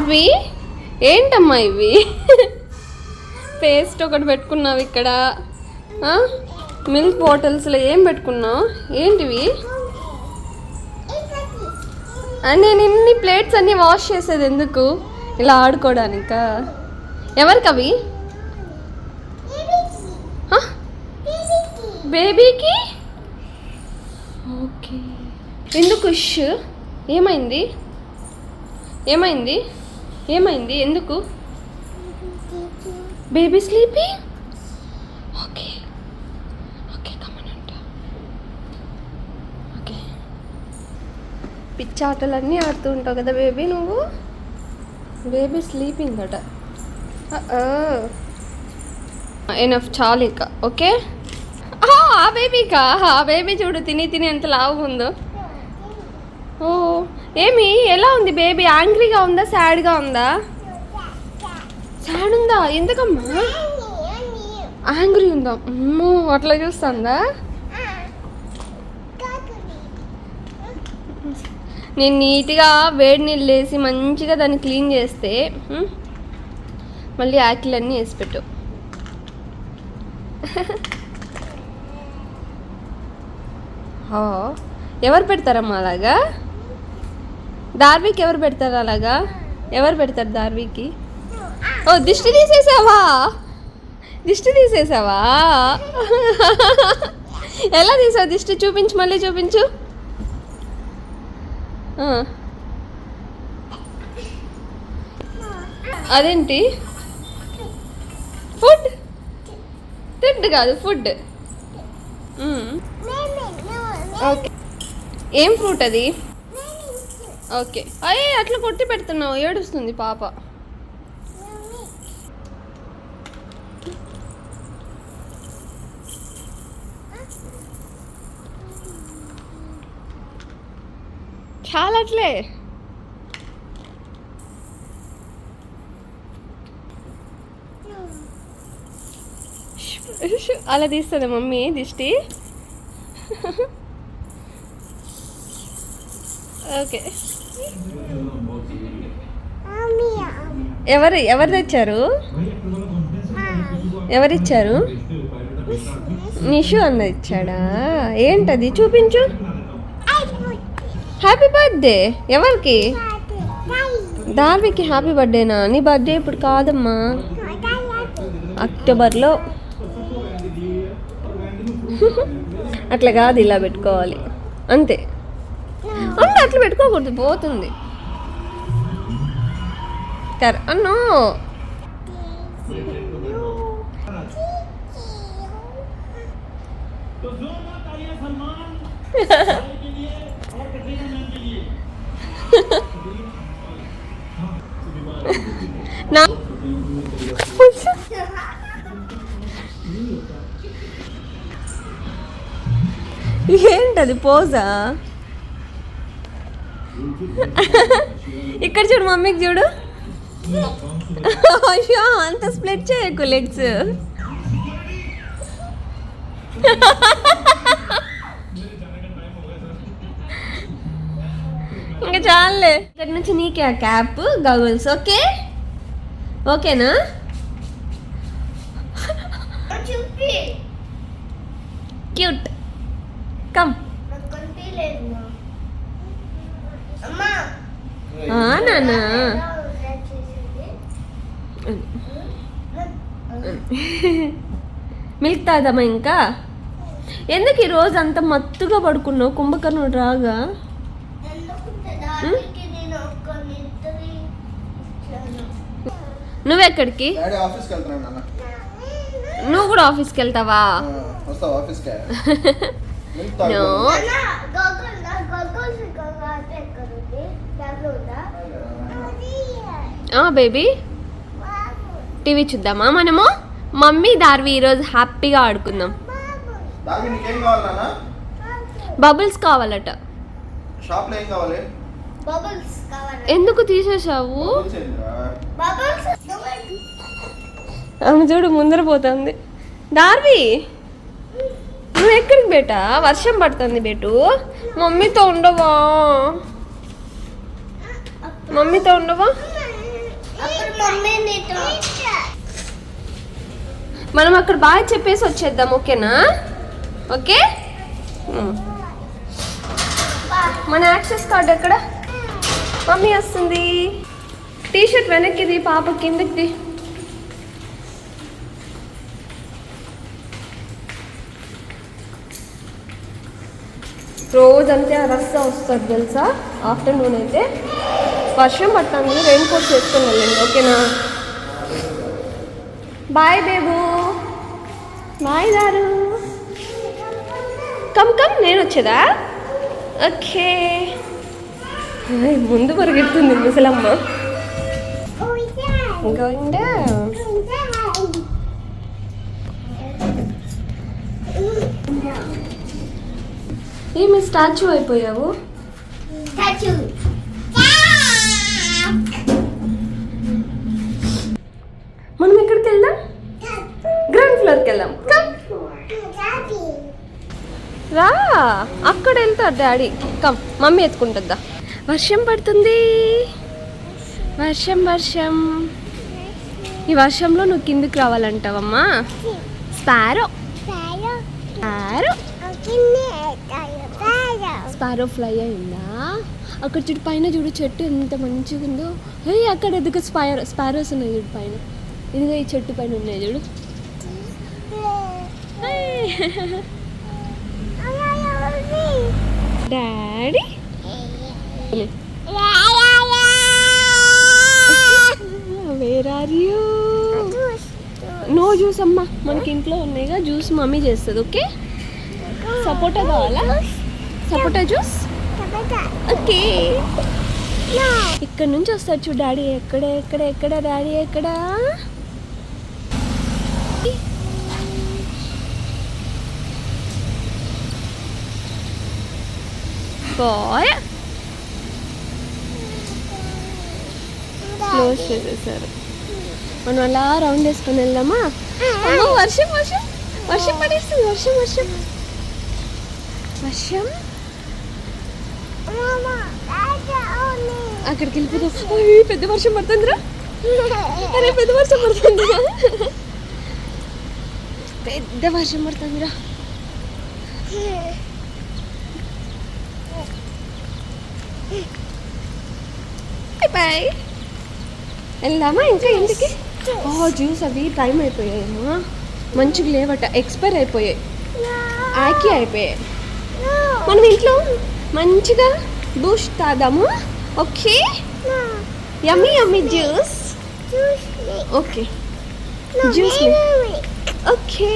అవి? ఏంటమ్మా ఇవి? పేస్ట్ ఒకటి పెట్టుకున్నావు ఇక్కడ. మిల్క్ బాటిల్స్లో ఏం పెట్టుకున్నావు? ఏంటివి? అండ్ నేను ఇన్ని ప్లేట్స్ అన్నీ వాష్ చేసేది ఎందుకు? ఇలా ఆడుకోవడానిక ఎవరికి అవి బేబీకి? ఓకే. ఎందుకు ఇష్ ఏమైంది? ఏమైంది? ఏమైంది? ఎందుకు? Baby sleepy okay okay okay పిచ్చి ఆటలన్నీ ఆడుతూ ఉంటావు కదా బేబీ నువ్వు? బేబీ స్లీపింగ్ అట. ఎనఫ్ చాలు ఇంకా. ఓకే ఆ, ఆ బేబీకా ఆ బేబీ చూడు తిని తిని ఎంత లావు ఉందో. ఓ ఏమి? ఎలా ఉంది బేబీ? యాంగ్రీగా ఉందా? సాడ్గా ఉందా? సాడ్ ఉందా? ఎందుకమ్మా? యాంగ్రీ ఉందా? అమ్మో అట్లా చూస్తుందా? నేను నీట్గా వేడి నీళ్ళు వేసి మంచిగా దాన్ని క్లీన్ చేస్తే మళ్ళీ మళ్ళీ ఆకిలన్నీ వేసి పెట్టు. ఎవరు పెడతారమ్మా అలాగా? దార్వికి ఎవరు పెడతారు అలాగా? ఎవరు పెడతారు దార్వికి ఓ దిష్టి తీసేసావా? దిష్టి తీసేసావా? ఎలా తీసావు దిష్టి? చూపించు మళ్ళీ చూపించు. అదేంటి? ఫుడ్. ఫుడ్ కాదు ఫుడ్. ఓకే. ఏం ఫ్రూట్ అది? ఓకే. అయ్యే అట్లా కొట్టి పెడుతున్నావు. ఏడుస్తుంది పాప. చాలా అట్లే. అలా తీస్తుంది మమ్మీ దిష్టి? ఓకే. ఎవరు ఎవరు తెచ్చారు? ఎవరిచ్చారు? నిషు అన్న ఇచ్చాడా? ఏంటది? చూపించు. హ్యాపీ బర్త్డే ఎవరికి? దార్వికి హ్యాపీ బర్త్డేనా నీ బర్త్డే ఇప్పుడు కాదమ్మా. అక్టోబర్లో. అట్లా కాదు ఇలా పెట్టుకోవాలి. అంతే. అట్లా పెట్టుకోకూడదు పోతుంది. కర అన్నో నా ఏంటది పోజా? ఇక్కడ చూడు మమ్మీకి చూడు. అయ్యో అంత స్ప్లిట్ చేయకు లెగ్స్ ఇంకా చాలులే ఇక్కడ నుంచి నీకే ఆ క్యాప్ గగుల్స్ ఓకే? ఓకేనా? క్యూట్ కమ్ నాన్న మిల్క్ తాగుదామా ఇంకా ఎందుకు ఈ రోజు అంత మత్తుగా పడుకున్నావు కుంభకర్ణుడు రాగా నువ్వెక్కడికి నువ్వు కూడా ఆఫీస్కి వెళ్తావా ఆఫీస్కి బేబీ. టీవీ చూద్దామా మనము? మమ్మీ దార్వి ఈరోజు హ్యాపీగా ఆడుకుందాం. బబుల్స్ కావాలట. షాప్లో ఏం కావాలి? బబుల్స్ కావాలి. ఎందుకు తీసేసావు ఆమె చూడు ముందర పోతుంది. దార్వి నువ్వు ఎక్కడికి బేటా? వర్షం పడుతుంది బేటు. మమ్మీతో ఉండవా? మమ్మీతో ఉండవా? మనం అక్కడ బాగా చెప్పేసి వచ్చేద్దాం ఓకేనా? ఓకే? మన యాక్సెస్ కార్డ్ ఎక్కడ? మమ్మీ వస్తుంది. టీ షర్ట్ వెనక్కిది పాప కిందకిది రోజంతే ఆ రస్సా వస్తుంది తెలుసా? ఆఫ్టర్నూన్ అయితే. వర్షం పడుతుంది రెయిన్ కోట్ చేసుకుని వెళ్ళండి ఓకేనా? బాయ్ బేబు బాయ్ దారు కమ్ కమ్ నేను వచ్చేదా? ఓకే. ముందు పరిగెడుతుంది ముసలమ్మ. గోయింగ్ ఏమి స్టాచ్యూ అయిపోయావు? స్టాచ్యూ రా అక్కడ వెళ్తారు డాడీ. కమ్ మమ్మీ ఎత్తుకుంటుందా వర్షం పడుతుంది. వర్షం వర్షం. ఈ వర్షంలో నువ్వు కిందికి రావాలంటావమ్మా. స్పారో. స్పారో. స్పారో. ఫ్లై అయిందా? అక్కడ చూడు పైన చూడు చెట్టు ఎంత మంచిగా ఉందో. హే అక్కడ ఎదుగు స్పైరో స్పారోస్ ఉన్నాయి చూడు పైన. ఇదిగో ఈ చెట్టు పైన ఉన్నాయి చూడు. Daddy where are you no juice అమ్మా. మనకి ఇంట్లో ఉన్నాయిగా. జ్యూస్ మమ్మీ చేస్తుంది ఓకే సపోటా కావాలా? సపోటా జ్యూస్ ఓకే ఇక్కడ నుంచి వస్తాడు చూడు డాడీ ఎక్కడ ఎక్కడ ఎక్కడ డాడీ ఎక్కడ? బాయ్ క్లోజ్ చేసేసారు. మనం అలా రౌండ్ వేసుకొని వెళ్దామా? అమ్మో వర్షం వర్షం. వర్షం పడేస్తుంది వర్షం వర్షం. వర్షం. అక్కడికి వెళ్ళిపోతే పెద్ద వర్షం పడుతుందిరా. అరే పెద్ద వర్షం పడుతుందిరా. పెద్ద వర్షం పడుతుందిరా బాయ్ బాయ్ వెళ్దామా ఇంకా ఇంటికి? ఓ జ్యూస్ అవి టైం అయిపోయాయమ్మా మంచిగా లేవట ఎక్స్పైర్ అయిపోయాయి. ఆకి అయిపోయాయి. మనం ఇంట్లో మంచిగా Boost తాదాము okay? Yummy yummy juice okay juice okay